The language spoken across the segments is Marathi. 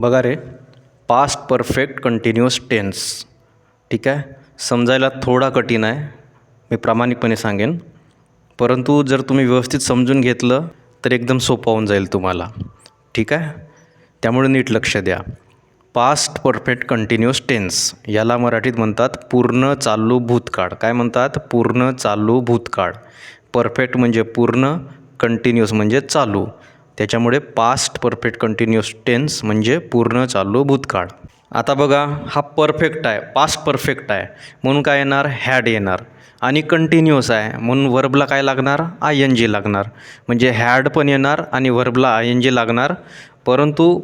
बघा रे पास्ट परफेक्ट कंटिन्युअस टेन्स ठीक आहे? समजायला थोडा कठीण आहे. मी प्रामाणिकपणे सांगेन. परंतु जर तुम्ही व्यवस्थित समजून घेतलं तर एकदम सोपं होऊन जाईल तुम्हाला. ठीक आहे? त्यामुळे नीट लक्ष द्या. पास्ट परफेक्ट कंटिन्युअस टेन्स याला मराठीत म्हणतात पूर्ण चालू भूतकाळ. काय म्हणतात? पूर्ण चालू भूतकाळ. परफेक्ट म्हणजे पूर्ण कंटिन्युअस म्हणजे चालू. त्याच्यामुळे पास्ट परफेक्ट कंटिन्युअस टेन्स म्हणजे पूर्ण चालू भूतकाळ. आता बघा हा परफेक्ट आहे पास्ट परफेक्ट आहे. म्हणून काय येणार? हॅड येणार. आणि कंटिन्युअस आहे. म्हणून वर्बला काय लागणार? आय एन जी लागणार. म्हणजे हॅड पण येणार आणि वर्बला आय एन जी लागणार. परंतु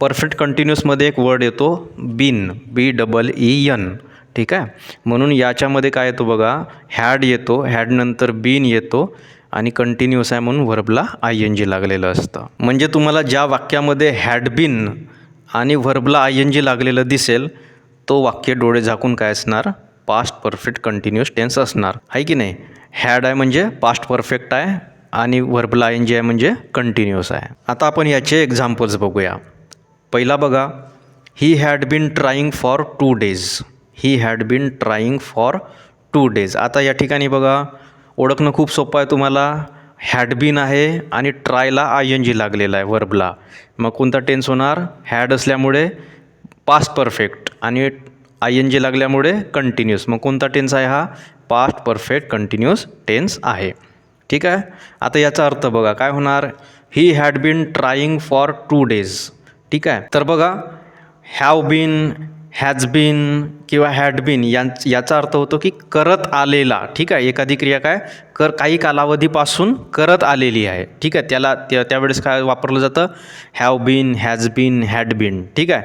परफेक्ट कंटिन्युअसमध्ये एक वर्ड येतो been B double E N ठीक आहे? म्हणून याच्यामध्ये काय येतो बघा? हॅड येतो. हॅडनंतर बीन येतो. आणि कंटिन्युअस आहे म्हणून व्हर्बला आय एन जी लागलेलं असतं. म्हणजे तुम्हाला ज्या वाक्यामध्ये हॅड बीन आणि व्हर्बला आय एन जी लागलेलं दिसेल तो वाक्य डोळे झाकून काय असणार? पास्ट परफेक्ट कंटिन्युअस टेन्स असणार. आहे की नाही? हॅड आहे म्हणजे पास्ट परफेक्ट आहे आणि व्हर्बला आय एन जी आहे म्हणजे कंटिन्युअस आहे. आता आपण याचे एक्झाम्पल्स बघूया. पहिला बघा. He had been trying for two days he had been trying for two days आता या ठिकाणी बघा. ओळखणं खूप सोपं आहे तुम्हाला. हॅड बीन आहे आणि ट्रायला आय एन जी लागलेला आहे वर्बला मग कोणता टेन्स होणार? हॅड असल्यामुळे पास्ट परफेक्ट आणि आय एन जी लागल्यामुळे कंटिन्युअस मग कोणता टेन्स आहे हा? पास्ट परफेक्ट कंटिन्युअस टेन्स आहे. ठीक आहे? आता याचा अर्थ बघा काय होणार? He had been trying for two days ठीक आहे? तर बघा हॅव बीन हॅज बीन किंवा हॅड बीन यां याचा अर्थ होतो की करत आलेला. ठीक आहे? एखादी क्रिया काय? कर काही कालावधीपासून करत आलेली आहे. ठीक आहे? त्याला त्या त्यावेळेस काय वापरलं जातं? Have been has been had been ठीक आहे?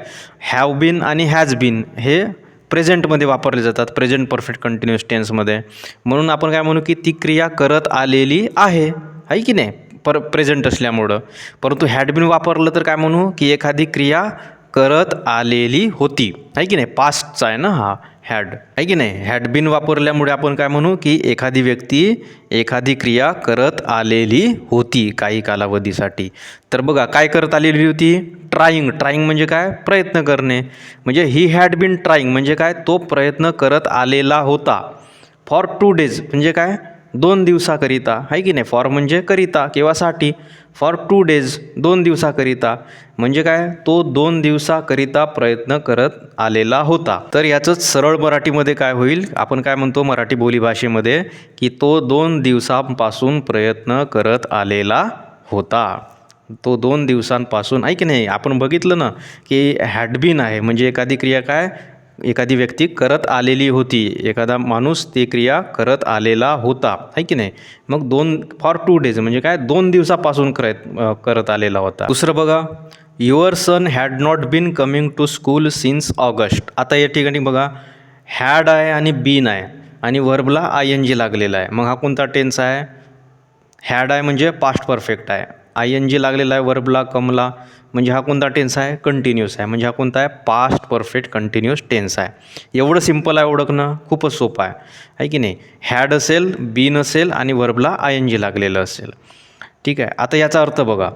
हॅव बीन आणि हॅज बीन हे प्रेझेंटमध्ये वापरले जातात. प्रेझेंट परफेक्ट कंटिन्युअस टेन्समध्ये म्हणून आपण काय म्हणू की ती क्रिया करत आलेली आहे. आहे की नाही? पर प्रेझेंट असल्यामुळं. परंतु हॅडबीन वापरलं तर काय म्हणू? की एखादी क्रिया करत आलेली होती. आहे की नाही? पास्टचा आहे ना हा हॅड आहे की नाही? हॅडबिन वापरल्यामुळे आपण काय म्हणू की एखादी व्यक्ती एखादी क्रिया करत आलेली होती काही कालावधीसाठी. तर बघा काय करत आलेली होती? ट्राईंग ट्राईंग म्हणजे काय? प्रयत्न करणे. म्हणजे ही हॅड बिन ट्राईंग म्हणजे काय? तो प्रयत्न करत आलेला होता. फॉर टू डेज म्हणजे काय? दोन दिवसाकरिता आहे की नाही? फॉर म्हणजे करिता किंवा साठी. फॉर टू डेज दोन दिवसाकरिता. म्हणजे काय? तो दोन दिवसाकरिता प्रयत्न करत आलेला होता. तर याचंच सरळ मराठीमध्ये काय होईल? आपण काय म्हणतो मराठी बोलीभाषेमध्ये की तो दोन दिवसांपासून प्रयत्न करत आलेला होता. तो दोन दिवसांपासून आहे की नाही? आपण बघितलं ना की हॅडबीन आहे. म्हणजे एखादी क्रिया काय? एखादी व्यक्ती करत आलेली होती एखादा माणूस ती क्रिया करत आलेला होता आहे की नाही? मग दोन फॉर टू डेज म्हणजे काय? दोन दिवसापासून करत करत आलेला होता. दुसरं बघा your son had not been coming to school since August आता या ठिकाणी बघा हॅड आहे आणि बीन आहे. आणि वर्बला आय एन जी लागलेला आहे. मग हा कोणता टेन्स आहे? हॅड आहे म्हणजे पास्ट परफेक्ट आहे. आय एन जी लागलेला आहे वर्बला कमला. म्हणजे हा कोणता टेन्स आहे? कंटिन्यूस आहे. म्हणजे हा कोणता आहे? पास्ट परफेक्ट कंटिन्यूअस टेन्स आहे. एवढं सिंपल आहे ओळखणं? खूपच सोपं आहे. आहे की नाही? हॅड असेल बीन असेल आणि वर्बला आय एन जी लागलेलं असेल. ठीक आहे? आता याचा अर्थ बघा.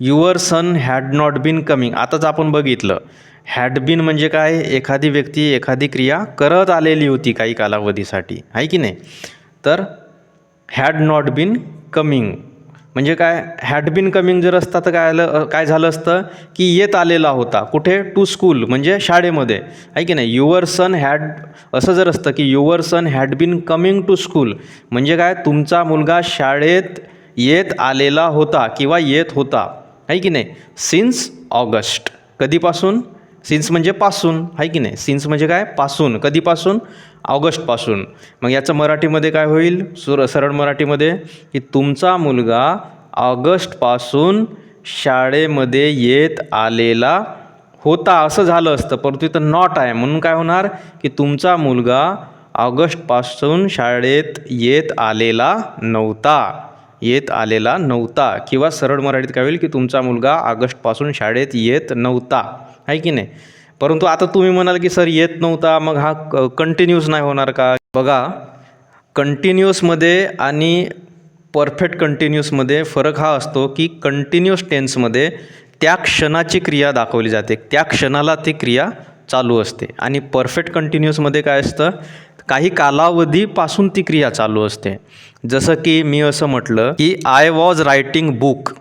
Your son had not been coming आताच आपण बघितलं. हॅड बीन म्हणजे काय? एखादी व्यक्ती एखादी क्रिया करत आलेली होती काही कालावधीसाठी. आहे की नाही? तर हॅड नॉट बीन कमिंग म्हणजे काय हॅड बीन कमिंग जर असता तर काय आलं काय झालं असतं की येत आलेला होता. कुठे? टू स्कूल म्हणजे शाळेमध्ये. आहे की नाही? युअर सन हॅड असं जर असतं की your son had been coming to school म्हणजे काय? तुमचा मुलगा शाळेत येत आलेला होता किंवा येत होता. आहे की नाही? सिन्स ऑगस्ट कधीपासून? सिन्स म्हणजे पासून आहे की नाही? सिन्स म्हणजे काय? पासून. कधीपासून? ऑगस्टपासून. मग याचं मराठीमध्ये काय होईल? सुर सरळ मराठीमध्ये की तुमचा मुलगा ऑगस्टपासून शाळेमध्ये येत आलेला होता. असं झालं असतं. परंतु इथं नॉट आहे. म्हणून काय होणार? की तुमचा मुलगा ऑगस्टपासून शाळेत येत आलेला नव्हता. येत आलेला नव्हता. किंवा सरळ मराठीत काय होईल? की तुमचा मुलगा ऑगस्टपासून शाळेत येत नव्हता. आहे की नाही? परंतु आता तुम्ही म्हणाल की सर येत नव्हता मग हा क कंटिन्यूस नाही होणार का? बघा कंटिन्युअसमध्ये आणि परफेक्ट कंटिन्युअसमध्ये फरक हा असतो की कंटिन्युअस टेन्समध्ये त्या क्षणाची क्रिया दाखवली जाते. त्या क्षणाला ती क्रिया चालू असते. आणि परफेक्ट कंटिन्युअसमध्ये काय असतं? काही कालावधीपासून ती क्रिया चालू असते. जसं की मी असं म्हटलं की I was writing book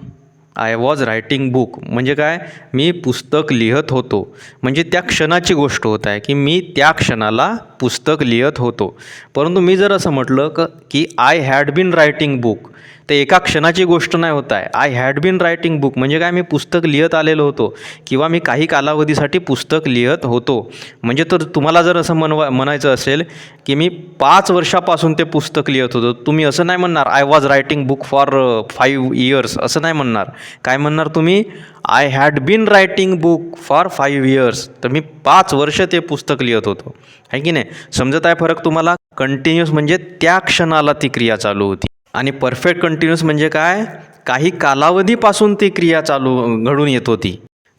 I was writing book म्हणजे काय? मी पुस्तक लिहत होतो. म्हणजे त्या क्षणाची गोष्ट होत आहे की मी त्या क्षणाला पुस्तक लिहत होतो. परंतु मी जर असं म्हटलं क की I had been writing book ते एका क्षणाची गोष्ट नाही होत आहे. I had been writing book म्हणजे काय? मी पुस्तक लिहत आलेलो होतो किंवा मी काही कालावधीसाठी पुस्तक लिहत होतो. म्हणजे तर तुम्हाला जर असं म्हणवा म्हणायचं असेल की मी पाच वर्षापासून ते पुस्तक लिहत होतो तुम्ही असं नाही म्हणणार I was writing book for five years असं नाही म्हणणार. काय म्हणणार तुम्ही? I had been writing book for five years तर मी पाच वर्ष ते पुस्तक लिहत होतो. आहे की नाही? समजत आहे फरक तुम्हाला? कंटिन्युअस म्हणजे त्या क्षणाला ती क्रिया चालू होती. आणि परफेक्ट कंटिन्युअस म्हणजे काय? काही कालावधीपासून ती क्रिया चालू घडून येत होती.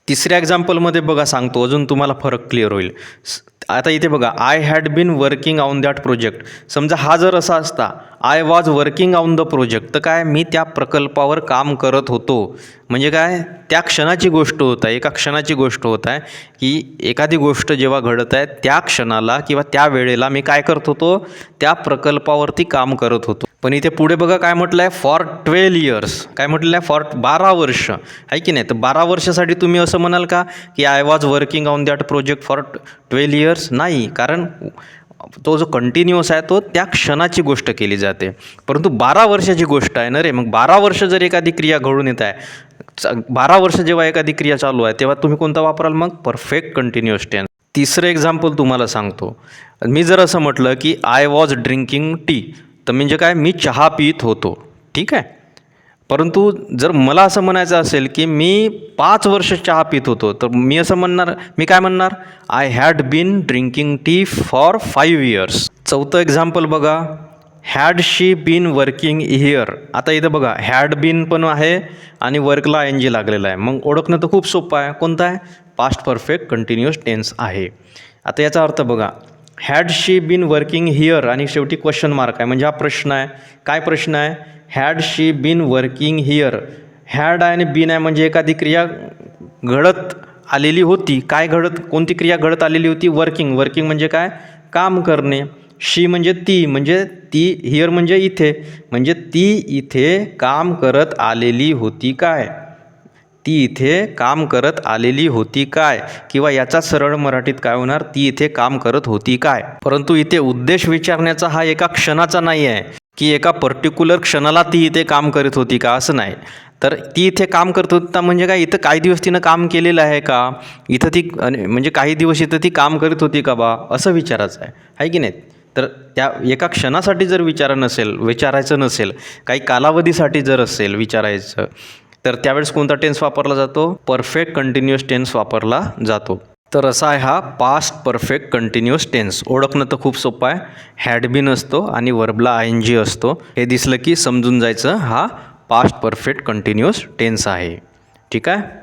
तिसऱ्या एक्झाम्पलमध्ये बघा सांगतो. अजून तुम्हाला फरक क्लिअर होईल. आता इथे बघा. I had been working on that project समजा हा जर असा असता I was working on the project तर काय मी त्या प्रकल्पावर काम करत होतो. म्हणजे काय त्या क्षणाची गोष्ट होत आहे एका क्षणाची गोष्ट होत आहे की एखादी गोष्ट जेव्हा घडत आहे त्या क्षणाला किंवा त्या वेळेला मी काय करत होतो त्या प्रकल्पावरती काम करत होतो. पण इथे पुढे बघा काय म्हटलं आहे फॉर ट्वेल्व इयर्स काय म्हटलं आहे फॉर बारा वर्ष. आहे की नाही? तर बारा वर्षासाठी तुम्ही असं म्हणाल का की I was working on that project for twelve years नाही. कारण तो जो कंटिन्युअस आहे तो त्या क्षणाची गोष्ट केली जाते. परंतु बारा वर्षाची गोष्ट आहे ना रे. मग बारा वर्ष जर एखादी क्रिया घडून येत आहे च- बारा वर्ष जेव्हा एखादी क्रिया चालू आहे तेव्हा तुम्ही कोणता वापराल मग? परफेक्ट कंटिन्युअस टेन्स तिसरं एक्झाम्पल तुम्हाला सांगतो. मी जर असं म्हटलं की आय वॉज ड्रिंकिंग टी तर म्हणजे काय? मी चहा पित होतो. ठीक आहे? परंतु जर मला असं म्हणायचं असेल की मी पाच वर्ष चहा पित होतो तर मी असं म्हणणार मी काय म्हणणार? I had been drinking tea for five years चौथं एक्झाम्पल बघा. Had she been working here आता इथं बघा हॅड बीन पण आहे आणि वर्कला एन जी लागलेला आहे. मग ओळखणं तर खूप सोपं आहे. कोणतं आहे? पास्ट परफेक्ट कंटिन्युअस टेन्स आहे. आता याचा अर्थ बघा. Had she been working here आणि शेवटी क्वेश्चन मार्क आहे. म्हणजे हा प्रश्न आहे. काय प्रश्न आहे? Had she been working here had आहे आणि बीन आहे म्हणजे एखादी क्रिया घडत आलेली होती. काय घडत कोणती क्रिया घडत आलेली होती? वर्किंग वर्किंग म्हणजे काय? काम करणे. शी म्हणजे ती म्हणजे ती हिअर म्हणजे इथे. म्हणजे ती इथे काम करत आलेली होती काय? ती इथे काम करत आलेली होती काय? किंवा याचा सरळ मराठीत काय होणार? ती इथे काम करत होती काय? परंतु इथे उद्देश विचारण्याचा हा एका क्षणाचा नाही आहे. की एका पर्टिक्युलर क्षणाला ती इथे काम करत होती का? असं नाही. तर ती इथे काम करत होती म्हणजे काय इथं काही दिवस तिनं काम केलेलं आहे का? इथं ती म्हणजे काही दिवस इथं ती काम करत होती का बा? असं विचारायचं आहे. आहे की नाही? तर त्या एका क्षणासाठी जर विचार नसेल विचारायचं नसेल काही कालावधीसाठी जर असेल विचारायचं तर त्यावेळेस कोणता टेन्स वापरला जातो? परफेक्ट कंटिन्युअस टेन्स वापरला जातो. तर असा आहे हा पास्ट परफेक्ट कंटिन्युअस टेन्स ओळखणं तर खूप सोपं आहे. हॅड बीन असतो आणि वर्बला आय एन जी असतो. हे दिसलं की समजून जायचं हा पास्ट परफेक्ट कंटिन्युअस टेन्स आहे. ठीक आहे?